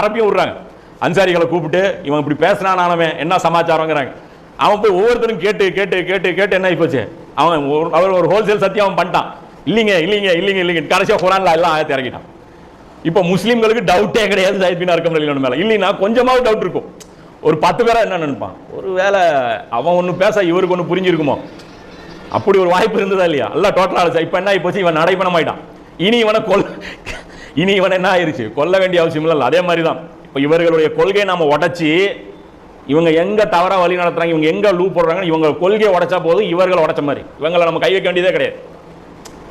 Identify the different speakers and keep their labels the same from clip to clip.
Speaker 1: பரப்பியும் விடுறாங்க. அன்சாரிகளை கூப்பிட்டு இவன் இப்படி பேசுனான் அவன் என்ன சமாச்சாரங்கிறாங்க. அவன் போய் ஒவ்வொருத்தரும் கேட்டு கேட்டு கேட்டு கேட்டு என்ன ஆகிப்போச்சு அவன் ஒரு- அவர் ஒரு ஹோல்சேல் சத்தியம் அவன் பண்ணிட்டான். இல்லைங்க இல்லைங்க இல்லைங்க இல்லைங்க. கடைசியாக குரான்ல எல்லாம் ஆயத்தை இறங்கிட்டான் இப்போ முஸ்லீம்களுக்கு டவுட்டே கிடையாது சைத் பின் அர்க்கம் ரலியல்லாஹு மேலே. இல்லைன்னா கொஞ்சமாவது டவுட் இருக்கும். ஒரு பத்து பேரா என்ன நினைப்பான்? ஒரு வேளை அவன் ஒன்று பேச இவருக்கு ஒன்று புரிஞ்சிருக்குமோ? அப்படி ஒரு வாய்ப்பு இருந்ததா இல்லையா? எல்லாம் டோட்டலாக இப்போ என்ன ஆகி போச்சு இவன் நடைபணம் ஆயிட்டான் இனி இவனை கொல் இனி இவன் என்ன ஆயிருச்சு? கொல்ல வேண்டிய அவசியம் இல்லை அதே மாதிரி தான் இப்போ இவர்களுடைய கொள்கையை நம்ம உடச்சி இவங்க எங்கே தவறா வழி நடத்துறாங்க இவங்க எங்கே லூ போடுறாங்க இவங்க கொள்கையை உடைச்சா போதும் இவர்களை உடச்ச மாதிரி. இவங்களை நம்ம கை வைக்க வேண்டியதே கிடையாது.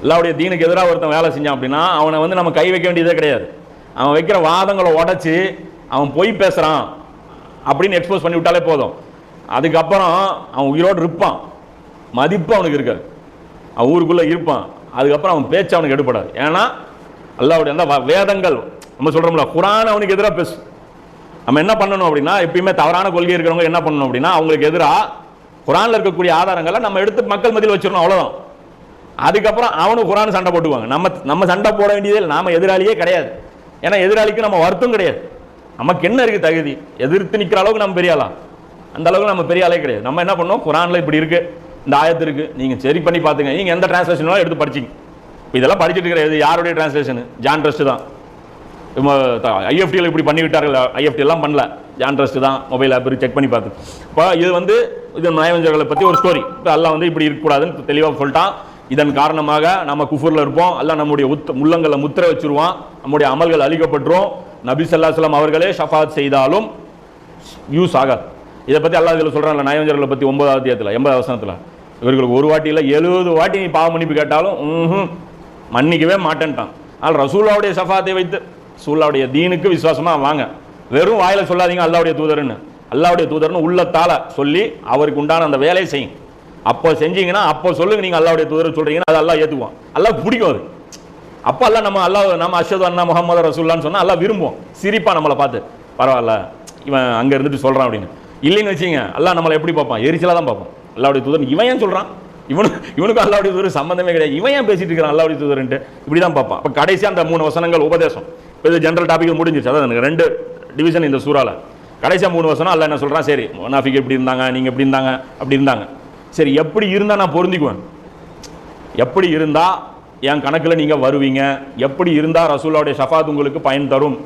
Speaker 1: அல்லாவுடைய தீனுக்கு எதிராக ஒருத்தன் வேலை செஞ்சான் அப்படின்னா அவனை வந்து நம்ம கை வைக்க வேண்டியதே கிடையாது. அவன் வைக்கிற வாதங்களை உடச்சி அவன் பொய் பேசுகிறான் அப்படின்னு எக்ஸ்போஸ் பண்ணி விட்டாலே போதும். அதுக்கப்புறம் அவன் உயிரோடு இருப்பான். மதிப்பு அவனுக்கு இருக்காது. அவன் ஊருக்குள்ளே இருப்பான். அதுக்கப்புறம் அவன் பேச்சு அவனுக்கு எடுப்படாது ஏன்னா அல்லாவுடைய அந்த வேதங்கள் நம்ம சொல்கிறோம்ல குரான் அவனுக்கு எதிராக பேசும் நம்ம என்ன பண்ணணும் அப்படின்னா எப்பயுமே தவறான கொள்கை இருக்கிறவங்க என்ன பண்ணணும் அப்படின்னா அவங்களுக்கு எதிராக குரானில் இருக்கக்கூடிய ஆதாரங்களை நம்ம எடுத்து மக்கள் மத்தியில் வச்சிடணும் அவ்வளோதான் அதுக்கப்புறம் அவனும் குரான் சண்டை போட்டுக்குவாங்க. நம்ம நம்ம சண்டை போட வேண்டியதே நாம் எதிராளியே கிடையாது. ஏன்னா எதிராளிக்கு நம்ம வருத்தம் கிடையாது. நமக்கு என்ன இருக்குது தகுதி? எதிர்த்து நிற்கிற அளவுக்கு நம்ம பெரிய ஆளா? அந்த அளவுக்கு நம்ம பெரிய ஆளே கிடையாது. நம்ம என்ன பண்ணோம் குரானில் இப்படி இருக்குது இந்த ஆயத்து இருக்குது நீங்கள் சரி பண்ணி பார்த்துங்க. நீங்கள் எந்த டிரான்ஸ்லேஷனாலும் எடுத்து படிச்சிங்க. இதெல்லாம் படிச்சுட்டு இருக்கிற இது யாருடைய டிரான்ஸ்லேஷன் ஜான் ட்ரஸ்ட் தான். ஐஎஃப்டியில் இப்படி பண்ணிவிட்டார்கள் ஐஎஃப்டி எல்லாம் பண்ணல. ஜான் ட்ரஸ்ட் தான் மொபைல் ஆப் செக் பண்ணி பார்த்து. இப்போ இது வந்து இது நயவஞ்சர்களை பற்றி ஒரு ஸ்டோரி இப்போ எல்லாம் வந்து இப்படி இருக்கக்கூடாதுன்னு தெளிவாக சொல்லிட்டான். இதன் காரணமாக நம்ம குஃபூரில் இருப்போம். எல்லாம் நம்முடைய உத் முள்ளங்களை முத்திர வச்சுருவான். நம்முடைய அமல்கள் அழிக்கப்பட்டுரும். நபி சலாம் அவர்களே ஷஃபாத் செய்தாலும் யூஸ் ஆகாது. இதை பற்றி அல்லாஹ் இதில் சொல்கிறாங்க நயவஞ்சர்களை பற்றி ஒன்பதாவது தேதியில் எண்பது அவசரத்தில் இவர்களுக்கு ஒரு வாட்டி இல்லை எழுபது வாட்டி நீ பாவ மன்னிப்பு கேட்டாலும் மன்னிக்கவே மாட்டேன்ட்டான். ஆனால் ரசூல்லாவுடைய சஃபாத்தை வைத்து ரசூல்லாவுடைய தீனுக்கு விசுவாசமாக வாங்க. வெறும் வாயில் சொல்லாதீங்க அல்லாவுடைய தூதர்னு. அல்லாவுடைய தூதர்னு உள்ளத்தால சொல்லி அவருக்கு உண்டான அந்த வேலையை செய்யும் அப்போ செஞ்சீங்கன்னா அப்போ சொல்லுங்க நீங்கள் அல்லாவுடைய தூதர் சொல்கிறீங்கன்னா அது அல்லாஹ் அல்லா பிடிக்கும் அது. அப்போ அல்லாஹ் நம்ம அல்லா நம்ம அஷது அண்ணா முகமது ரசூல்லான்னு சொன்னால் எல்லாம் விரும்புவோம் சிரிப்பாக நம்மளை பார்த்து பரவாயில்ல இவன் அங்கே இருந்துட்டு சொல்கிறான் அப்படின்னு. இல்லைன்னு வச்சுங்க எல்லாம் நம்மளை எப்படி பார்ப்பான்? எரிச்சலாக தான் பார்ப்பான். அல்லாவுடைய தூதர் இவன் ஏன் சொல்கிறான் இவனு இவனுக்கு அல்லாவுடைய தூதர் சம்பந்தமே கிடையாது. இவன் ஏன் பேசிட்டு இருக்கிறான் அல்லாவுடைய தூதர்ன்ட்டு? இப்படி தான் பார்ப்பான். இப்போ கடைசியா அந்த மூணு வசனங்கள் உபதேசம். இப்போ இது ஜென்ரல் டாபிக் முடிஞ்சிச்சு அதான் எனக்கு ரெண்டு டிவிஷன் இந்த சூறால. கடைசியாக மூணு வசனம் அல்ல என்ன சொல்கிறான் சரி முனாஃபிக் எப்படி இருந்தாங்க? நீங்கள் எப்படி இருந்தாங்க? அப்படி இருந்தாங்க. சரி எப்படி இருந்தால் நான் பொருந்திக்குவேன்? எப்படி இருந்தால் என் கணக்கில் நீங்கள் வருவீங்க? எப்படி இருந்தால் ரசூலாவுடைய ஷஃபாத் உங்களுக்கு பயன் தரும்?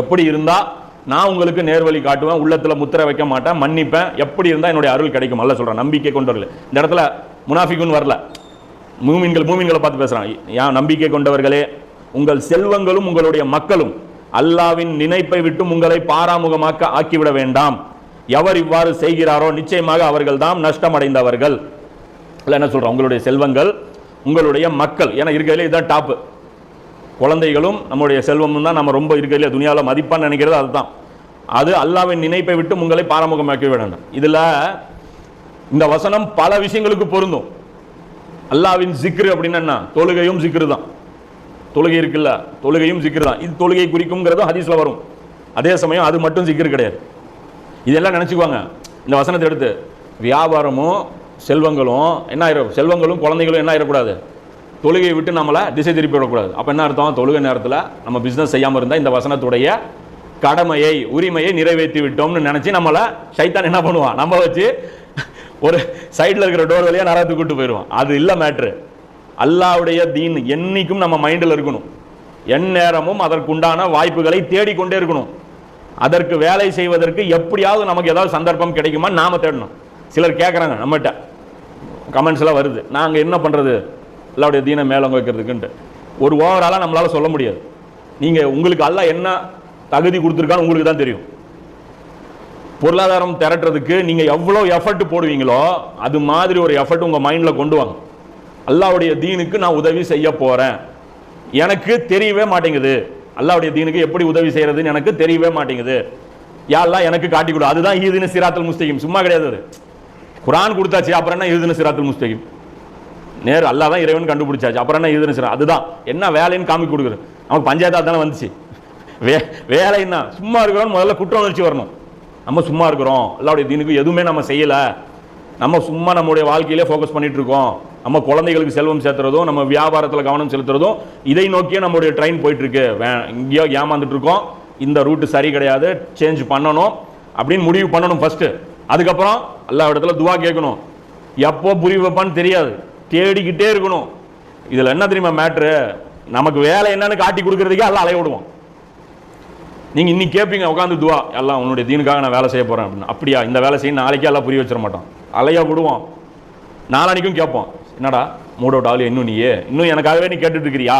Speaker 1: எப்படி இருந்தால் நான் உங்களுக்கு நேர்வழி காட்டுவேன்? உள்ளத்தில் முத்திரை வைக்க மாட்டேன் மன்னிப்பேன். எப்படி இருந்தால் என்னுடைய அருள் கிடைக்கும்? அல்ல சொல்கிறேன் நம்பிக்கை கொண்டு வரல இந்த இடத்துல முனாஃபிக்குன்னு வரல. மூமின்கள் மூமின்களை பார்த்து பேசுகிறாங்க ஏன் நம்பிக்கை கொண்டவர்களே உங்கள் செல்வங்களும் உங்களுடைய மக்களும் அல்லாவின் நினைப்பை விட்டு உங்களை பாராமுகமாக்க ஆக்கிவிட வேண்டாம். எவர் இவ்வாறு செய்கிறாரோ நிச்சயமாக அவர்கள் தான் நஷ்டமடைந்தவர்கள். இல்லை என்ன சொல்கிறோம் உங்களுடைய செல்வங்கள் உங்களுடைய மக்கள். ஏன்னா இருக்கிறதுல இதுதான் டாப்பு குழந்தைகளும் நம்முடைய செல்வமும் தான் நம்ம ரொம்ப இருக்கிறதுல துணியாவில் மதிப்பான்னு நினைக்கிறது அதுதான். அது அல்லாவின் நினைப்பை விட்டு உங்களை பாராமுகமாக்கி வேண்டாம். இதில் இந்த வசனம் பல விஷயங்களுக்கு பொருந்தும். அல்லாவின் சிக்ரு அப்படின்னா என்ன? தொழுகையும் சிக்ரு தான் தொழுகை இருக்குல்ல? தொழுகையும் சிக்ரு தான் இது தொழுகை குறிக்கும்ங்கிறதும் ஹதீஸில் வரும். அதே சமயம் அது மட்டும் சிக்ரு கிடையாது. இதெல்லாம் நினச்சிக்குவாங்க. இந்த வசனத்தை எடுத்து வியாபாரமும் செல்வங்களும் என்ன ஆயிரும் செல்வங்களும் குழந்தைகளும் என்ன ஆயிடக்கூடாது தொழுகையை விட்டு நம்மளை திசை திருப்பி விடக்கூடாது. அப்போ என்ன அர்த்தம்? தொழுகை நேரத்தில் நம்ம பிஸ்னஸ் செய்யாமல் இருந்தால் இந்த வசனத்துடைய கடமையை உரிமையை நிறைவேற்றி விட்டோம்னு நினச்சி நம்மளை சைத்தான் என்ன பண்ணுவான்? நம்ம வச்சு ஒரு சைடில் இருக்கிற டோர் வழியாக நரகத்துக்கு கூட்டு போயிடுவான் அது இல்லை மேட்ரு அல்லாவுடைய தீன் என்றைக்கும் நம்ம மைண்டில் இருக்கணும். எந்நேரமும் அதற்குண்டான வாய்ப்புகளை தேடிக்கொண்டே இருக்கணும். அதற்கு வேலை செய்வதற்கு எப்படியாவது நமக்கு ஏதாவது சந்தர்ப்பம் கிடைக்குமா? நாம தேடணும். சிலர் கேட்குறாங்க நம்மகிட்ட. கமெண்ட்ஸ்லாம் வருது. நாங்கள் என்ன பண்ணுறது அல்லாவுடைய தீனை மேலோங்க வைக்கிறதுக்குன்ட்டு. ஒரு ஓவராலாக நம்மளால் சொல்ல முடியாது. நீங்கள் உங்களுக்கு எல்லாம் என்ன தகுதி கொடுத்துருக்கான்னு உங்களுக்கு தான் தெரியும். பொருளாதாரம் திரட்டுறதுக்கு நீங்கள் எவ்வளோ எஃபர்ட் போடுவீங்களோ அது மாதிரி ஒரு எஃபர்ட் உங்கள் மைண்டில் கொண்டு வாங்க. அல்லாவுடைய தீனுக்கு நான் உதவி செய்ய போகிறேன் எனக்கு தெரியவே மாட்டேங்குது. அல்லாவுடைய தீனுக்கு எப்படி உதவி செய்கிறதுன்னு எனக்கு தெரியவே மாட்டேங்குது. யாரெல்லாம் எனக்கு காட்டி கொடு. அதுதான் ஈதுன்னு சிராத்தல் முஸ்தகிம். சும்மா கிடையாது அது. குரான் கொடுத்தாச்சு அப்புறம் என்ன ஈதுன்னு சிராத்தல் முஸ்தகிம்? நேர் அல்லா தான் இறைவன் கண்டுபிடிச்சாச்சு. அப்புறம் என்ன ஈதுன்னு சிரா அதுதான். என்ன வேலைன்னு காமி கொடுக்குறது நமக்கு பஞ்சாயத்தாக தானே வந்துச்சு. வே வேலை என்ன? சும்மா இருக்கிறோம் முதல்ல குற்ற உணர்ச்சி வரணும். நம்ம சும்மா இருக்கிறோம். அல்லாவுடைய தீனுக்கு எதுவுமே நம்ம செய்யலை. நம்ம சும்மா நம்முடைய வாழ்க்கையிலே ஃபோக்கஸ் பண்ணிட்டு இருக்கோம். நம்ம குழந்தைகளுக்கு செல்வம் சேர்த்துறதும் நம்ம வியாபாரத்தில் கவனம் செலுத்துறதும் இதை நோக்கியே நம்மளுடைய ட்ரெயின் போயிட்டுருக்கு. வே- இங்கேயோ ஏமாந்துட்டு இருக்கோம் இந்த ரூட்டு சரி கிடையாது. சேஞ்ச் பண்ணணும். அப்படின்னு முடிவு பண்ணணும் ஃபஸ்ட்டு அதுக்கப்புறம் எல்லா இடத்துல துவா கேட்கணும். எப்போ புரி வைப்பான்னு தெரியாது. தேடிக்கிட்டே இருக்கணும். இதில் என்ன தெரியுமா மேட்ரு நமக்கு வேலை என்னன்னு காட்டி கொடுக்குறதுக்கே எல்லாம் அலைய விடுவோம். நீங்கள் இன்னைக்கு கேட்பீங்க உட்காந்து துவா. எல்லாம் உன்னுடைய தீனுக்காக நான் வேலை செய்ய போகிறேன் அப்படின்னு அப்படியா இந்த வேலை செய்ய நாளைக்கே எல்லாம் புரிய வச்சிட மாட்டோம் அலையா விடுவோம். நாளானிக்கும் கேட்போம். என்னடா மூட் அவுட் ஆகல இன்னும் நீயே? இன்னும் எனக்காகவே நீ கேட்டுட்டு இருக்கிறியா?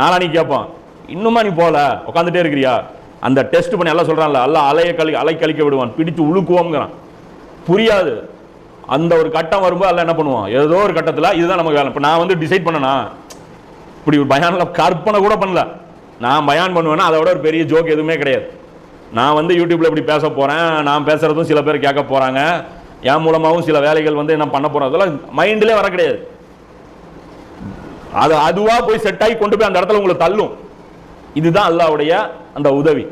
Speaker 1: நாளானிக்கு கேட்போம். இன்னுமா நீ போகல? உட்காந்துட்டே இருக்கிறியா? அந்த டெஸ்ட் பண்ணி எல்லாம் சொல்கிறான்ல எல்லாம் அலைய கழி அலை கழிக்க விடுவான் பிடிச்சு உழுக்குவோங்கிறான் புரியாது. அந்த ஒரு கட்டம் வரும்போது எல்லாம் என்ன பண்ணுவோம்? ஏதோ ஒரு கட்டத்தில் இதுதான் நமக்கு வேலை. இப்போ நான் வந்து டிசைட் பண்ணனா? இப்படி ஒரு பயானில் கற்பனை கூட பண்ணல. நான் பயான் பண்ணுவேன்னா அதை விட ஒரு பெரிய ஜோக் எதுவுமே கிடையாது. நான் வந்து யூடியூப்பில் இப்படி பேச போகிறேன் நான் பேசுகிறதும் சில பேர் கேட்க போகிறாங்க என் மூலமாகவும் சில வேலைகள் வந்து என்ன பண்ண போகிறோம் அதெல்லாம் மைண்டிலே வர கிடையாது. அது அதுவாக போய் செட் ஆகி கொண்டு போய் அந்த இடத்துல உங்களை தள்ளும். இதுதான் அல்லாவுடைய அந்த உதவி.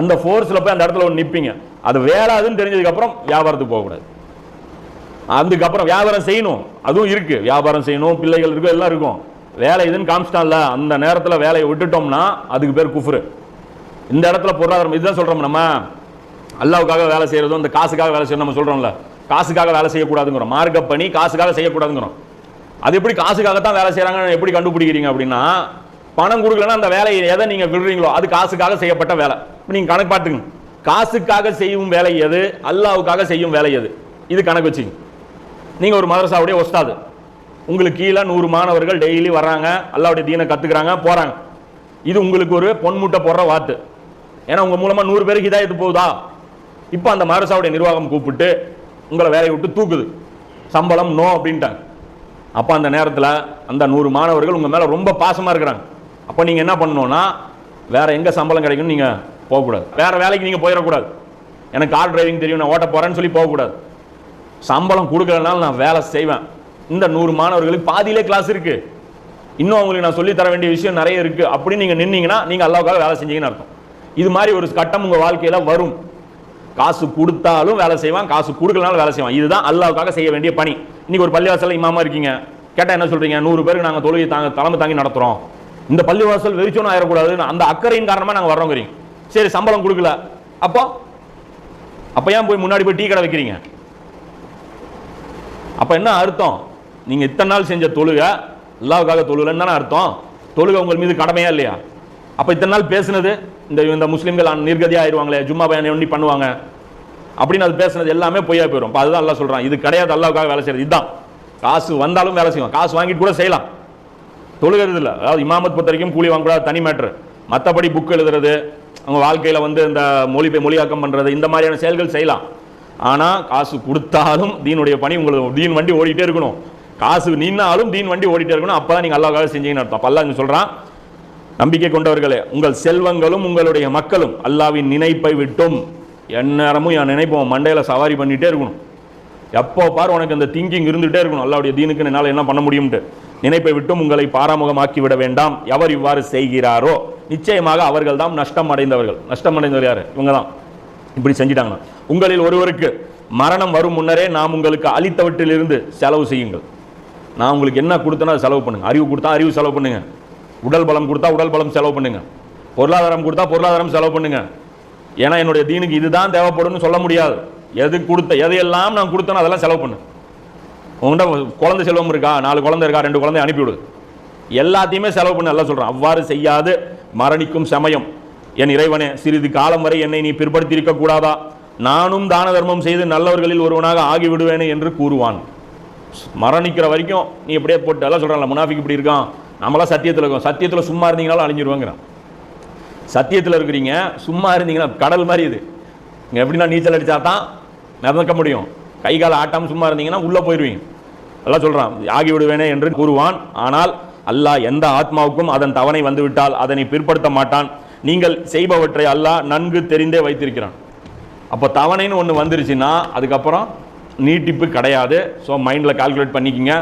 Speaker 1: அந்த ஃபோர்ஸில் போய் அந்த இடத்துல ஒன்று நிற்பீங்க அது வேலாதுன்னு தெரிஞ்சதுக்கப்புறம் வியாபாரத்துக்கு போகக்கூடாது. அதுக்கப்புறம் வியாபாரம் செய்யணும். அதுவும் இருக்குது வியாபாரம் செய்யணும் பிள்ளைகள் இருக்கும் எல்லாம் இருக்கும். வேலை இதுன்னு காமிச்சிட்டான்ல அந்த நேரத்தில் வேலையை விட்டுட்டோம்னா அதுக்கு பேர் குஃபுரு. இந்த இடத்துல பொருளாதாரம் இதுதான் சொல்கிறோம் நம்ம. அல்லாவுக்காக வேலை செய்கிறதும் இந்த காசுக்காக வேலை செய்யணும் நம்ம சொல்கிறோம்ல காசுக்காக வேலை செய்யக்கூடாதுங்கிறோம். மார்க்க பண்ணி காசுக்காக செய்யக்கூடாதுங்கிறோம். அது எப்படி காசுக்காக தான் வேலை செய்கிறாங்கன்னு எப்படி கண்டுபிடிக்கிறீங்க அப்படின்னா பணம் கொடுக்கலன்னா அந்த வேலையை எதை நீங்கள் விடுறீங்களோ அது காசுக்காக செய்யப்பட்ட வேலை. நீங்கள் கணக்கு பார்த்துங்க காசுக்காக செய்யும் வேலை எது? அல்லாவுக்காக செய்யும் வேலை எது? இது கணக்கு வச்சுங்க நீங்கள் ஒரு மதரசாவுடைய ஒஸ்தாது உங்களுக்கு கீழே நூறு மாணவர்கள் டெய்லி வர்றாங்க அல்லாவுடைய தீனை கத்துக்கிறாங்க போறாங்க. இது உங்களுக்கு ஒரு பொன்முட்டை போடுற வாத்து. ஏன்னா உங்க மூலமா நூறு பேருக்கு இதாக இது போகுதா? இப்போ அந்த மதரசாவுடைய நிர்வாகம் கூப்பிட்டு உங்களை வேலையை விட்டு தூக்குது. சம்பளம் நோ அப்படின்ட்டாங்க. அப்போ அந்த நேரத்தில் அந்த நூறு மாணவர்கள் உங்கள் மேலே ரொம்ப பாசமாக இருக்கிறாங்க. அப்போ நீங்கள் என்ன பண்ணணும்னா வேற எங்கே சம்பளம் கிடைக்கும்னு நீங்கள் போகக்கூடாது. வேற வேலைக்கு நீங்கள் போயிடக்கூடாது. எனக்கு கார் டிரைவிங் தெரியும் நான் ஓட்ட போகிறேன்னு சொல்லி போகக்கூடாது. சம்பளம் கொடுக்கலனாலும் நான் வேலை செய்வேன். இந்த நூறு மாணவர்களுக்கு பாதியிலே கிளாஸ் இருக்கு. இன்னும் அவங்களுக்கு நான் சொல்லி தர வேண்டிய விஷயம் நிறைய இருக்கு. அப்படின்னு நீங்க நின்னீங்கன்னா நீங்க அல்லாவுக்காக வேலை செஞ்சீங்கன்னு அர்த்தம். இது மாதிரி ஒரு கட்டம் உங்க வாழ்க்கையில வரும். காசு கொடுத்தாலும் வேலை செய்வான் காசு கொடுக்கலனாலும் வேலை செய்வான். இதுதான் அல்லாவுக்காக செய்ய வேண்டிய பணி. இன்னைக்கு ஒரு பள்ளிவாசலில் இமாமா இருக்கீங்க. கேட்டா என்ன சொல்றீங்க? நூறு பேருக்கு நாங்க தொழுகை தாங்க தலைமை தாங்கி நடத்துறோம். இந்த பள்ளிவாசல் வெறிச்சோன்னு ஆயிடக்கூடாதுன்னு அந்த அக்கறையின் காரணமா நாங்க வர்றோங்கிறீங்க. சரி சம்பளம் கொடுக்கல. அப்போ? அப்ப ஏன் போய் முன்னாடி போய் டீ கடை வைக்கிறீங்க? அப்ப என்ன அர்த்தம்? நீங்க இத்தனை நாள் செஞ்ச தொழுகை அல்லாவுக்காக தொழுகலன்னு தானே அர்த்தம். தொழுகை உங்கள் மீது கடமையா இல்லையா? அப்ப இத்தனை நாள் பேசுனது இந்த இந்த முஸ்லீம்கள் நிர்கதியா ஆயிடுவாங்களே ஜும்மா பயன் பண்ணி பண்ணுவாங்க. அப்படின்னு அது பேசுனது எல்லாமே பொய்யா போயிடும் இப்போ அதுதான் எல்லாம் சொல்றான் இது கிடையாது அல்லாவுக்காக வேலை செய்யறது. இதுதான். காசு வந்தாலும் வேலை செய்வோம் காசு வாங்கிட்டு கூட செய்யலாம். தொழுகிறது இல்லை. அதாவது இமாமத் பொறுத்த வரைக்கும் கூலி வாங்கக்கூடாது தனி மேட்ரு. மற்றபடி புக் எழுதுறது அவங்க வாழ்க்கையில் வந்து இந்த மொழி மொழியாக்கம் பண்ணுறது இந்த மாதிரியான செயல்கள் செய்யலாம். ஆனால் காசு கொடுத்தாலும் தீனுடைய பணி உங்களுக்கு தீன் வண்டி ஓடிட்டே இருக்கணும். காசு நின்னாலும் தீன் வண்டி ஓடிட்டே இருக்கணும். அப்போ தான் நீங்கள் அல்லாஹ்காக செஞ்சீங்கன்னு அர்த்தம். அப்போ அல்லாஹ் சொல்கிறான் நம்பிக்கை கொண்டவர்களே உங்கள் செல்வங்களும் உங்களுடைய மக்களும் அல்லாவின் நினைப்பை விட்டும். எந்நேரமும் என் நினைப்போம் மண்டையில் சவாரி பண்ணிட்டே இருக்கணும். எப்போ பார் உனக்கு அந்த திங்கிங் இருந்துகிட்டே இருக்கணும். அல்லாவுடைய தீனுக்கு என்னால் என்ன பண்ண முடியும்ட்டு நினைப்பை விட்டும் உங்களை பாராமுகமாக்கி விட வேண்டாம். எவர் இவ்வாறு செய்கிறாரோ? நிச்சயமாக அவர்கள் தான் நஷ்டம் அடைந்தவர்கள். நஷ்டம் அடைந்தவர் யார்? இவங்க தான் இப்படி செஞ்சிட்டாங்கன்னா. உங்களில் ஒருவருக்கு மரணம் வரும் முன்னரே நாம் உங்களுக்கு அளித்தவற்றிலிருந்து செலவு செய்யுங்கள். நான் உங்களுக்கு என்ன கொடுத்தனோ அதை செலவு பண்ணுங்க. அறிவு கொடுத்தா அறிவு செலவு பண்ணுங்கள் உடல் பலம் கொடுத்தா உடல் பலம் செலவு பண்ணுங்கள் பொருளாதாரம் கொடுத்தா பொருளாதாரம் செலவு பண்ணுங்கள் ஏன்னா என்னுடைய தீனுக்கு இதுதான் தேவைப்படும்னு சொல்ல முடியாது. எது கொடுத்த எதையெல்லாம் நான் கொடுத்தனோ அதெல்லாம் செலவு பண்ணு. உங்கள்கிட்ட குழந்தை செல்வம் இருக்கா? நாலு குழந்தை இருக்கா? ரெண்டு குழந்தை அனுப்பிவிடு. எல்லாத்தையுமே செலவு பண்ண எல்லாம் சொல்கிறேன் அவ்வாறு செய்யாது. மரணிக்கும் சமயம். என் இறைவனே சிறிது காலம் வரை என்னை நீ பிற்படுத்தி கூடாதா நானும் தான தர்மம் செய்து நல்லவர்களில் ஒருவனாக ஆகிவிடுவேனே என்று கூறுவான். மரணிக்கிற வரைக்கும் நீ இப்படியே போட்டு எல்லாம் சொல்றான்ல முனாஃபிக் இப்படி இருக்கான். நம்மளாம் சத்தியத்தில் இருக்கோம். சத்தியத்தில் சும்மா இருந்தீங்கனாலும் அழிஞ்சிருவாங்கிறான். சத்தியத்தில் இருக்கிறீங்க சும்மா இருந்தீங்கன்னா கடல் மாதிரி இது. இங்கே எப்படின்னா நீச்சல் அடித்தா தான் மிதக்க முடியும். கை கால் ஆட்டாமல் சும்மா இருந்தீங்கன்னா உள்ளே போயிடுவீங்க எல்லாம் சொல்கிறான் ஆகி விடுவேனே என்று கூறுவான். ஆனால் அல்லாஹ் எந்த ஆத்மாவுக்கும் அதன் தவணை வந்துவிட்டால் அதனை பிற்படுத்த மாட்டான். நீங்கள் செய்பவற்றை அல்லாஹ் நன்கு தெரிந்தே வைத்திருக்கிறான். அப்போ தவணைன்னு ஒன்று வந்துருச்சுன்னா அதுக்கப்புறம் நீட்டிப்பு கிடையாது. ஸோ மைண்டில் கால்குலேட் பண்ணிக்கிங்க.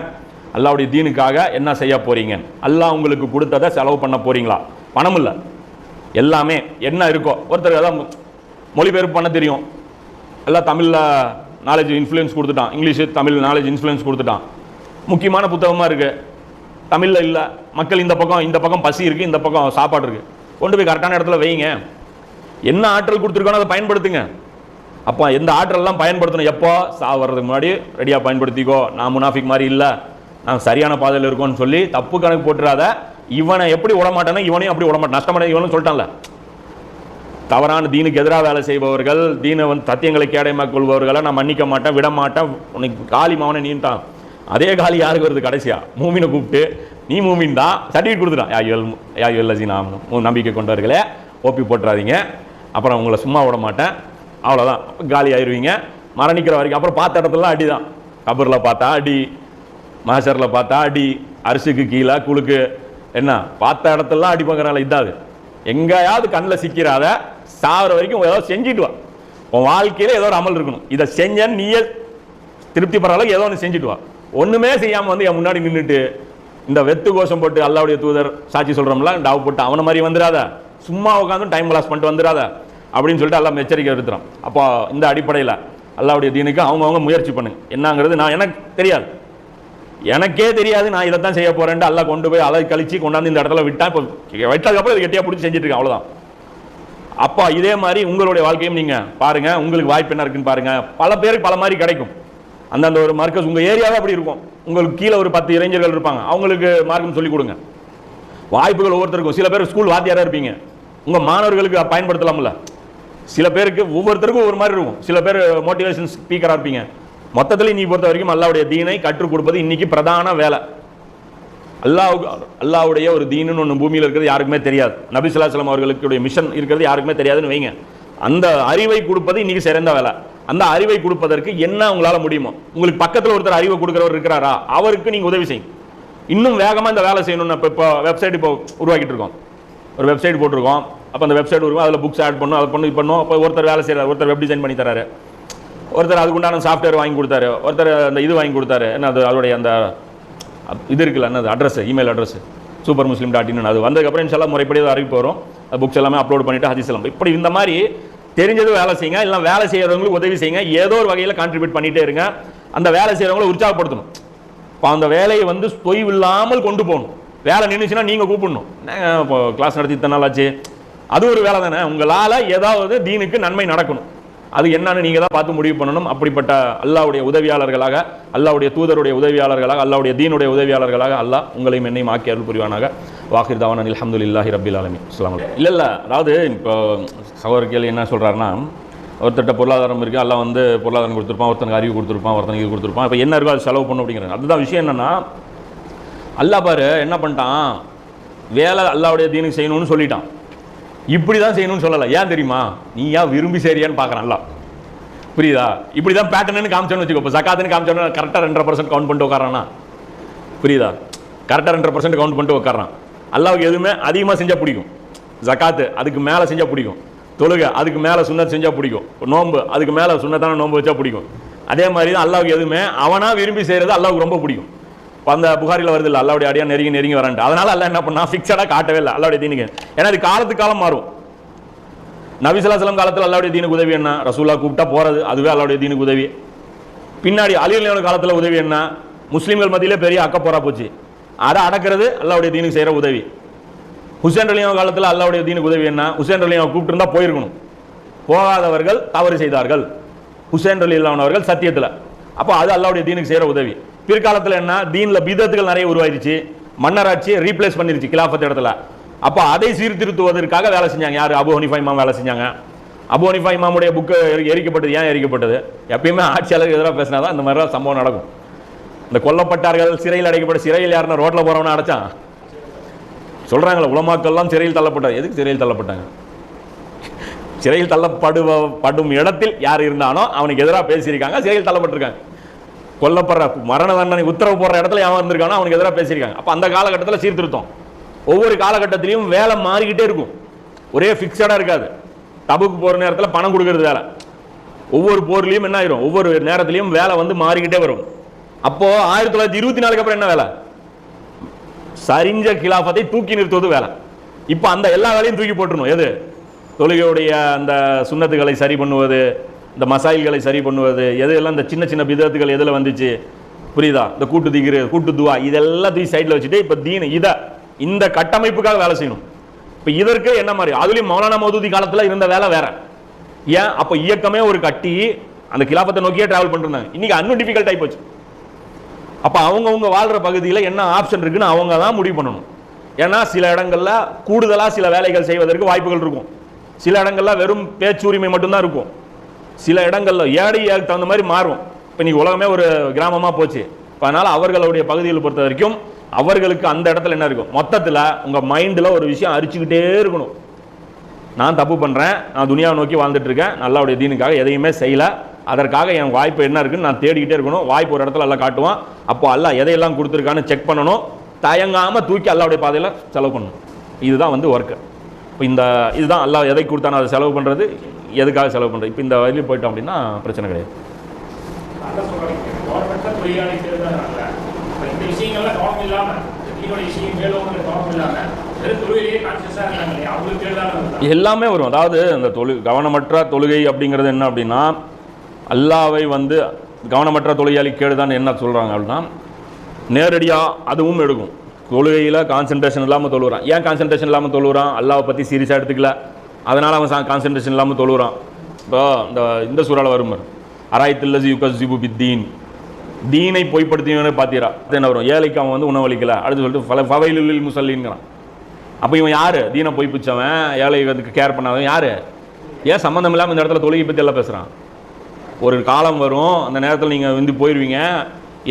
Speaker 1: அல்லாவுடைய தீனுக்காக என்ன செய்ய போகிறீங்க அல்லா உங்களுக்கு கொடுத்ததை செலவு பண்ண போகிறீங்களா பணம் இல்லை. எல்லாமே என்ன இருக்கோ ஒருத்தர் அதான் மொழிபெயர்ப்பு பண்ண தெரியும். எல்லாம் தமிழில் நாலேஜ் இன்ஃப்ளூயன்ஸ் கொடுத்துட்டான். இங்கிலீஷு தமிழ் நாலேஜ் இன்ஃப்ளூயன்ஸ் கொடுத்துட்டான். முக்கியமான புத்தகமாக இருக்குது தமிழில் இல்லை. மக்கள் இந்த பக்கம் இந்த பக்கம் பசி இருக்குது இந்த பக்கம் சாப்பாடு இருக்குது கொண்டு போய் கரெக்டான இடத்துல வைங்க. என்ன ஆற்றல் கொடுத்துருக்கோனோ அதை பயன்படுத்துங்க. அப்போ எந்த ஆற்றலாம் பயன்படுத்தணும். எப்போ? சாவறதுக்கு முன்னாடி ரெடியாக பயன்படுத்திக்கோ. நான் முனாஃபிக் மாதிரி இல்லை. நான் சரியான பாதையில் இருக்கோன்னு சொல்லி தப்பு கணக்கு போட்டுறாத. இவனை எப்படி விடமாட்டானோ இவனையும் அப்படி விடமாட்டான். நஷ்டமான இவனும் சொல்லிட்டான்ல. தவறான தீனுக்கு எதிராக வேலை செய்பவர்கள் தீனை வந்து சத்தியங்களை கேடயமாக கொள்பவர்களை நான் மன்னிக்க மாட்டேன் விட மாட்டேன். உனக்கு காலி மாவனை நீன்ட்டான் அதே காலி யாருக்கு வருது கடைசியா? மூமினை கூப்பிட்டு நீ மூமின் தான் சர்டிஃபிகேட் கொடுத்துட்டான். யாயுவல் யாயுவல் லசீனா நம்பிக்கை கொண்டவர்களே ஓப்பி போட்டுறாதீங்க. அப்புறம் உங்களை சும்மா விட மாட்டேன். அவ்வளோதான் காலி ஆயிருவீங்க. மரணிக்கிற வரைக்கும். அப்புறம் பார்த்த இடத்துலலாம் அடி தான் கபரில் பார்த்தா அடி மாசரில் பார்த்தா அடி அரிசிக்கு கீழே குழுக்கு. என்ன? பார்த்த இடத்துலலாம் அடி பார்க்குறாங்கள இதாது எங்கேயாவது கண்ணில் சிக்கிறாத சாகிற வரைக்கும் ஏதோ செஞ்சுட்டு வா. உன் வாழ்க்கையில் ஏதோ ஒரு அமல் இருக்கணும். இதை செஞ்சேன்னு நீயே திருப்தி படுற அளவுக்கு ஏதோ ஒன்று செஞ்சுட்டு வா. ஒன்றுமே செய்யாமல் வந்து என் முன்னாடி நின்றுட்டு இந்த வெத்து கோஷம் போட்டு அல்லாவுடைய தூதர் சாட்சி சொல்கிறோம்ல டாவ் போட்டு அவனை மாதிரி வந்துடாத சும்மா உட்காந்து டைம் லாஸ் பண்ணிட்டு வந்துடாத அப்படின்னு சொல்லிட்டு எல்லாம் எச்சரிக்கை எடுத்துறான் அப்போ இந்த அடிப்படையில் அல்லாவுடைய தீனுக்கு அவங்கவுங்க முயற்சி பண்ணுங்க என்னங்கிறது நான் எனக்கு தெரியாது. எனக்கே தெரியாது நான் இதை தான் செய்ய போகிறேன்ட்டு எல்லாம் கொண்டு போய் அலை கழிச்சு கொண்டாந்து இந்த இடத்துல விட்டான் இப்போ விட்டதுக்கப்புறம் இது கெட்டியாக பிடிச்சி செஞ்சுட்டு இருக்கேன் அவ்வளோதான் அப்பா இதே மாதிரி உங்களுடைய வாழ்க்கையும் நீங்கள் பாருங்கள் உங்களுக்கு வாய்ப்பு என்ன இருக்குன்னு பாருங்கள் பல பேருக்கு பல மாதிரி கிடைக்கும். அந்தந்த ஒரு மார்க்கஸ் உங்கள் ஏரியாவே அப்படி இருக்கும். உங்களுக்கு கீழே ஒரு பத்து இளைஞர்கள் இருப்பாங்க. அவங்களுக்கு மார்க்கம் சொல்லிக் கொடுங்க. வாய்ப்புகள் ஒவ்வொருத்தருக்கும். சில பேர் ஸ்கூல் வாத்தியாராக இருப்பீங்க. உங்கள் மாணவர்களுக்கு பயன்படுத்தலாம்ல. சில பேருக்கு ஒவ்வொருத்தருக்கும் ஒரு மாதிரி இருக்கும். சில பேர் மோட்டிவேஷன் ஸ்பீக்கராக இருப்பீங்க. மொத்தத்தில் நீ பொறுத்த வரைக்கும் அல்லாவுடைய தீனை கற்றுக் கொடுப்பது இன்னைக்கு பிரதான வேலை. அல்லாவுக்கு அல்லாவுடைய ஒரு தீனுன்னு ஒன்று பூமியில் இருக்கிறது யாருக்குமே தெரியாது. நபி சுல்லாஸ்லாம் அவர்களுடைய மிஷன் இருக்கிறது யாருக்குமே தெரியாதுன்னு வைங்க. அந்த அறிவை கொடுப்பது இன்னைக்கு சிறந்த வேலை. அந்த அறிவை கொடுப்பதற்கு என்ன உங்களால் முடியுமோ? உங்களுக்கு பக்கத்தில் ஒருத்தர் அறிவை கொடுக்குறவர் இருக்கிறாரா? அவருக்கு நீங்கள் உதவி செய்யுங்க. இன்னும் வேகமாக இந்த வேலை செய்யணும்னு இப்போ இப்போ வெப்சைட் இப்போ உருவாக்கிட்டு இருக்கோம். ஒரு வெப்சைட் போட்டிருக்கோம். அப்போ அந்த வெப்சைட் உருவம் அதில் புக்ஸ் ஆட் பண்ணும் அதை பண்ணி இது பண்ணும். அப்போ ஒருத்தர் வேலை செய்கிறார் ஒருத்தர் வெப் டிசைன் பண்ணி தராரு. ஒருத்தர் அதுக்குண்டான சாஃப்ட்வேர் வாங்கி கொடுத்தாரு. ஒருத்தர் அந்த இது வாங்கி கொடுத்தாரு. என்ன அது? அதோடைய அந்த இது இருக்குல்ல என்னது? Address email address super muslim dot in அது. வந்ததுக்கப்புறம் இன்ஷால்லா முறைப்படி அது அறிவிப்பு வரும். புக்ஸ் எல்லாமே அப்லோட் பண்ணிட்டு ஹதீஸ் எல்லாம். இப்படி இந்த மாதிரி தெரிஞ்சது வேலை செய்யுங்க. இல்லை வேலை செய்கிறவங்களுக்கு உதவி செய்யுங்க. ஏதோ ஒரு வகையில் கான்ட்ரிபியூட் பண்ணிகிட்டே இருங்க. அந்த வேலை செய்யறவங்களை உற்சாகப்படுத்தணும். இப்போ அந்த வேலையை வந்து தொய்வு இல்லாமல் கொண்டு போகணும். வேலை நின்றுச்சுன்னா நீங்கள் கூப்பிடணும். இப்போ கிளாஸ் நடத்தி இத்தனை நாள் ஆச்சு. அது ஒரு வேலை தானே. உங்களால் ஏதாவது தீனுக்கு நன்மை நடக்கணும். அது என்னன்னு நீங்கள் தான் பார்த்து முடிவு பண்ணணும். அப்படிப்பட்ட அல்லாவுடைய உதவியாளர்களாக அல்லாவுடைய தூதருடைய உதவியாளர்களாக அல்லாவுடைய தீனுடைய உதவியாளர்களாக அல்லாஹ் உங்களையும் என்னையும் ஆக்கி அருள் புரிவானாக. வாஹிர் தவான் இல்லாஹி ரபில் ஆலமி இஸ்லாம் இல்லை இல்லை. அதாவது இப்போ சகோதர கேள்வி என்ன சொல்கிறாருன்னா ஒருத்தட்ட பொருளாதாரம் இருக்குது எல்லாம் வந்து பொருளாதாரம் கொடுத்துருப்பான் ஒருத்தனுக்கு அறிவு கொடுத்துருப்பான் ஒருத்தனுக்கு இது கொடுத்துருப்பான். இப்போ என்ன இருக்கோ அது செலவு பண்ண அப்படிங்கிறது அதுதான் விஷயம் என்னென்னா அல்லாஹ் பாரு என்ன பண்ணிட்டான்? வேலை அல்லாவுடைய தீனுக்கு செய்யணும்னு சொல்லிட்டான். இப்படி தான் செய்யணும்னு சொல்லலை. ஏன் தெரியுமா? நீ ஏன் விரும்பி சரியான்னு பார்க்குறான்ல அல்லாஹ் புரியுதா? இப்படி தான் பேட்டர்னு காமிச்சோன்னு வச்சுக்கோ. இப்போ ஜக்காத்துன்னு காமிச்சோன்னு கரெக்டாக ரெண்டரை பர்சன்ட் கவுண்ட் பண்ணிட்டு உட்காரானா புரியுதா? கரெக்டாக ரெண்டரை பர்சன்ட் கவுண்ட் பண்ணிட்டு உட்காரான் அல்லாவுக்கு எதுவுமே அதிகமாக செஞ்சால் பிடிக்கும். ஜக்காத்து அதுக்கு மேலே செஞ்சால் பிடிக்கும். தொழுகை அதுக்கு மேலே சுண்ணத் செஞ்சால் பிடிக்கும். நோன்பு அதுக்கு மேலே சுண்ணத்தான நோன்பு வச்சா பிடிக்கும். அதே மாதிரி தான் அல்லாவுக்கு எதுவுமே அவனாக விரும்பி செய்கிறது அல்லாவுக்கு ரொம்ப பிடிக்கும். அந்த புகாரில் வருது இல்லை அல்லாவுடைய அடியா நெருங்கி நெருங்கி வரான்ட்டு. அதனால அல்ல என்ன பண்ணா ஃபிக்ஸடாக காட்டவே இல்லை அல்லாவுடைய தீனுக்கு. ஏன்னா அது காலத்துக்கு காலம் மாறும். நபிசலாசலம் காலத்தில் அல்லாவுடைய தீனுக்கு உதவி என்ன? ரசூல்லா கூப்பிட்டா போறது அதுவே அல்லாவுடைய தீனுக்கு உதவி. பின்னாடி அலியலியோட காலத்தில் உதவி என்ன? முஸ்லீம்கள் மத்தியிலே பெரிய அக்கப்போரா போச்சு. அதை அடக்கிறது அல்லாவுடைய தீனுக்கு செய்கிற உதவி. ஹுசேன் அலியோ காலத்தில் அல்லாவுடைய தீனுக்கு உதவி என்ன? ஹுசேன் அலியோ கூப்பிட்டு இருந்தா போயிருக்கணும். போகாதவர்கள் தவறு செய்தார்கள். ஹுசேன் அலி அவர்கள் சத்தியத்தில். அப்போ அது அல்லாவுடைய தீனுக்கு செய்கிற உதவி. பிற்காலத்தில் என்ன தீனில் பீதத்துகள் நிறைய உருவாயிருச்சு மன்னராட்சியை ரீப்ளேஸ் பண்ணிருச்சு கிலாஃபத் இடத்துல. அப்போ அதை சீர்திருத்துவதற்காக வேலை செஞ்சாங்க. யார்? அபு ஹனிஃபா இமாம் வேலை செஞ்சாங்க. அபு ஹனிஃபா இமாமுடைய புக்கு எரிக்கப்பட்டது. ஏன் எரிக்கப்பட்டது? எப்பயுமே ஆட்சியாளருக்கு எதிராக பேசினா தான் இந்த மாதிரிலாம் சம்பவம் நடக்கும். இந்த கொல்லப்பட்டார்கள் சிறையில் அடைக்கப்பட்ட சிறையில் யாருன்னா ரோட்டில் போறவன அடைச்சான். சொல்கிறாங்களே உலமாக்கள்லாம் சிறையில் தள்ளப்பட்டார் எதுக்கு சிறையில் தள்ளப்பட்டாங்க? சிறையில் தள்ளப்படுவ படும் இடத்தில் யார் இருந்தானோ அவனுக்கு எதிராக பேசியிருக்காங்க சிறையில் தள்ளப்பட்டிருக்காங்க. கொல்லப்படுற மரண தண்டனை உத்தரவு போடுற இடத்துல அவன் இருந்திருக்கானோ அவனுக்கு எதிராக பேசியிருக்காங்க. அப்போ அந்த காலகட்டத்தில் சீர்திருத்தம். ஒவ்வொரு காலகட்டத்திலையும் வேலை மாறிக்கிட்டே இருக்கும். ஒரே ஃபிக்ஸடாக இருக்காது. டபுக்கு போகிற நேரத்தில் பணம் கொடுக்கறது வேலை. ஒவ்வொரு போர்லேயும் என்ன ஆயிரும்? ஒவ்வொரு நேரத்துலையும் வேலை வந்து மாறிக்கிட்டே வரும். அப்போ ஆயிரத்தி தொள்ளாயிரத்தி இருபத்தி நாலுக்கு அப்புறம் என்ன வேலை? சரிஞ்ச கிலாஃபத்தை தூக்கி நிறுத்துவது வேலை. இப்போ அந்த எல்லா வேலையும் தூக்கி போட்டுருணும் எது? தொழுகையுடைய அந்த சுண்ணத்துகளை சரி பண்ணுவது இந்த மசாயில்களை சரி பண்ணுவது எது எல்லாம் இந்த சின்ன சின்ன விதத்துகள் எதில் வந்துச்சு? புரியுதா? இந்த கூட்டு திகிரு கூட்டு துவா இதெல்லாம் தூக்கி சைடில் வச்சுட்டு இப்போ தீன இதை இந்த கட்டமைப்புக்காக வேலை செய்யணும். இப்போ இதற்கு என்ன மாதிரி? அதுலேயும் மௌலானா மௌதூதி காலத்தில் இருந்த வேலை வேற. ஏன்? அப்போ இயக்கமே ஒரு கட்டி அந்த கிலாபத்தை நோக்கியே டிராவல் பண்ணிருந்தாங்க இன்னைக்கு அன்னும் டிஃபிகல்ட் ஆகி போச்சு அப்போ அவங்கவுங்க வாழ்கிற பகுதியில் என்ன ஆப்ஷன் இருக்குன்னு அவங்க தான் முடிவு பண்ணணும். ஏன்னா சில இடங்களில் கூடுதலாக சில வேலைகள் செய்வதற்கு வாய்ப்புகள் இருக்கும். சில இடங்களில் வெறும் பேச்சுரிமை மட்டும்தான் இருக்கும். சில இடங்களில் ஏழைக்கு தகுந்த மாதிரி மாறும். இப்போ இன்றைக்கி உலகமே ஒரு கிராமமாக போச்சு. இப்போ அதனால் அவர்களுடைய பகுதியில் பொறுத்த வரைக்கும் அவர்களுக்கு அந்த இடத்துல என்ன இருக்கும்? மொத்தத்தில் உங்கள் மைண்டில் ஒரு விஷயம் அரிச்சுக்கிட்டே இருக்கணும். நான் தப்பு பண்ணுறேன் நான் துனியாவை நோக்கி வாழ்ந்துட்டு இருக்கேன். நல்லாவுடைய தீனுக்காக எதையுமே செய்யலை. அதற்காக என் வாய்ப்பு என்ன இருக்குன்னு நான் தேடிக்கிட்டே இருக்கணும். வாய்ப்பு ஒரு இடத்துல எல்லாம் காட்டுவான். அப்போ எல்லாம் எதையெல்லாம் கொடுத்துருக்கான்னு செக் பண்ணணும். தயங்காமல் தூக்கி அல்லாவுடைய பாதையில் செலவு பண்ணணும். இதுதான் வந்து ஒர்க்கு இப்போ இந்த இதுதான் அல்லா எதை கொடுத்தானோ அதை செலவு பண்ணுறது எதுக்காக செலவு பண்ணுறது இப்போ இந்த வழியில் போயிட்டோம் அப்படின்னா பிரச்சனை கிடையாது. எல்லாமே வரும். அதாவது இந்த தொழு கவனமற்ற தொழுகை அப்படிங்கிறது என்ன அப்படின்னா அல்லாவை வந்து கவனமற்ற தொழுகையாளி கேடுதான் என்ன சொல்கிறாங்க அப்படின்னா நேரடியாக அதுவும் எடுக்கும். தொழுகையில் கான்சென்ட்ரேஷன் இல்லாமல் தொழுகிறான் ஏன் கான்சென்ட்ரேஷன் இல்லாமல் தொழுகிறான் அல்லாவை பற்றி சீரியஸாக எடுத்துக்கல. அதனால் அவன் கான்சென்ட்ரேஷன் இல்லாமல் தொழுகிறான் இப்போ இந்த இந்த சூறாவில் வரும் அராய்த்தில்லசி யுகஸ் ஜிபு பித்தீன். தீனை பொய்ப்படுத்தினே பார்த்தீரா என்ன வரும்? ஏழைக்கு அவன் வந்து உணவளிக்கல. அடுத்து சொல்லிட்டு ஃபல ஃபவைலுலில் முசல்லின்கிறான். அப்போ இவன் யார்? தீனை பொய்ப்பிச்சவன் ஏழை அதுக்கு கேர் பண்ணாதவன் யார்? ஏன் சம்மந்தம் இல்லாமல் இந்த இடத்துல தொழுகை பற்றி எல்லாம் பேசுகிறான் ஒரு காலம் வரும் அந்த நேரத்தில் நீங்கள் வந்து போயிடுவீங்க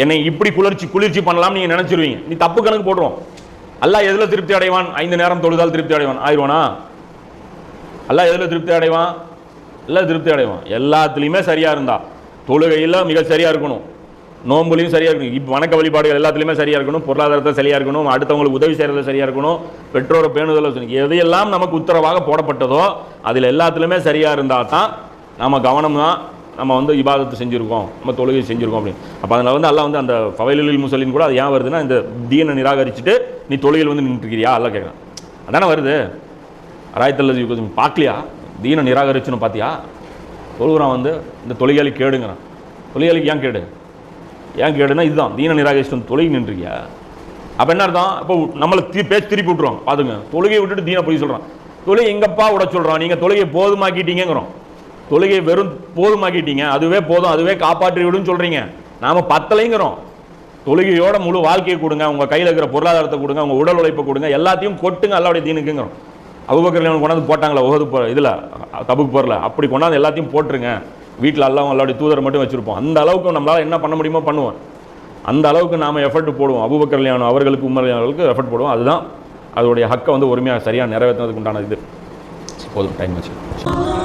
Speaker 1: என்னை இப்படி குளிர்ச்சி குளிர்ச்சி பண்ணலாம்னு நீங்கள் நினச்சிருவீங்க. நீ தப்பு கணக்கு போடுறோம் அல்ல எதில் திருப்தி அடைவான்? ஐந்து நேரம் தொழுதால் திருப்தி அடைவான். ஆயிடுவானா எல்லாம் எதில் திருப்தி அடைவான்? எல்லாம் திருப்தி அடைவான். எல்லாத்துலேயுமே சரியாக இருந்தா. தொழுகையில் மிக சரியாக இருக்கணும். நோம்புலையும் சரியாக இருக்கணும். இப்போ வணக்க வழிபாடுகள் எல்லாத்துலேயுமே சரியாக இருக்கணும். பொருளாதாரத்தை சரியாக இருக்கணும். அடுத்தவங்களுக்கு உதவி செய்கிறதுல சரியாக இருக்கணும். பெற்றோரை பேணுதலில் எதையெல்லாம் நமக்கு உத்தரவாக போடப்பட்டதோ அதில் எல்லாத்துலேயுமே சரியாக இருந்தால் தான் நம்ம கவனம் தான் நம்ம வந்து இபாதத்து செஞ்சுருக்கோம். நம்ம தொழுகை செஞ்சுருக்கோம் அப்படின்னு. அப்போ அதில் வந்து எல்லாம் வந்து அந்த ஃபவைலில் முசலின் கூட அது ஏன் வருதுன்னா இந்த தீனை நிராகரிச்சுட்டு நீ தொழுகையில் வந்து நின்றுக்கிறியா அல்ல கேட்குறான் அதானே வருது? ராயத்தல்ல யுகம் பார்க்கலையா? தீன நிராகரிச்சுன்னு பார்த்தியா? தொழுகிறான் வந்து இந்த தொழிலாளி கேடுங்கிறான். தொழிலாளிக்கு ஏன் கேடு? ஏன் கேடுனா இதுதான் தீன நிராகரிச்சு வந்து நின்றுக்கியா அப்போ என்ன அர்த்தம்? அப்போ நம்மளை தீ பேச்சு திருப்பி விட்டுருவோம் பாதுங்க தொழுகையை விட்டுட்டு தீனை போய் சொல்கிறான் தொழுகை எங்கப்பா விட சொல்கிறான் நீங்கள் தொழுகையை போதுமாக்கிட்டீங்கிறோம் தொழுகையை வெறும் போதுமாக்கிட்டீங்க. அதுவே போதும். அதுவே காப்பாற்றி விடுன்னு சொல்கிறீங்க நாம் பத்தலைங்கிறோம். தொழுகையோட முழு வாழ்க்கையை கொடுங்க. உங்கள் கையில் இருக்கிற பொருளாதாரத்தை கொடுங்க. உங்கள் உடல் உழைப்பை கொடுங்க. எல்லாத்தையும் கொட்டுங்க. அல்லாவுடைய தீனுக்குங்கிறோம். அபுபக்கர் கொண்டாந்து போட்டாங்களா உகது போ இதில் தபுக்கு போரில். அப்படி கொண்டாந்து எல்லாத்தையும் போட்டுருங்க. வீட்டில் எல்லாம் அல்லாவுடைய தூதரை மட்டும் வச்சுருப்போம். அந்த அளவுக்கு நம்மளால் என்ன பண்ண முடியுமோ பண்ணுவோம். அந்த அளவுக்கு நாம் எஃபர்ட் போடுவோம். அபுபக்கர் அவர்களுக்கு உமர் அவர்களுக்கு எஃபர்ட் போடுவோம். அதுதான் அதோடைய ஹக்கை வந்து உரிமையாக சரியாக நிறைவேற்றினதுக்கு உண்டான இது. போதும் டைம் வச்சு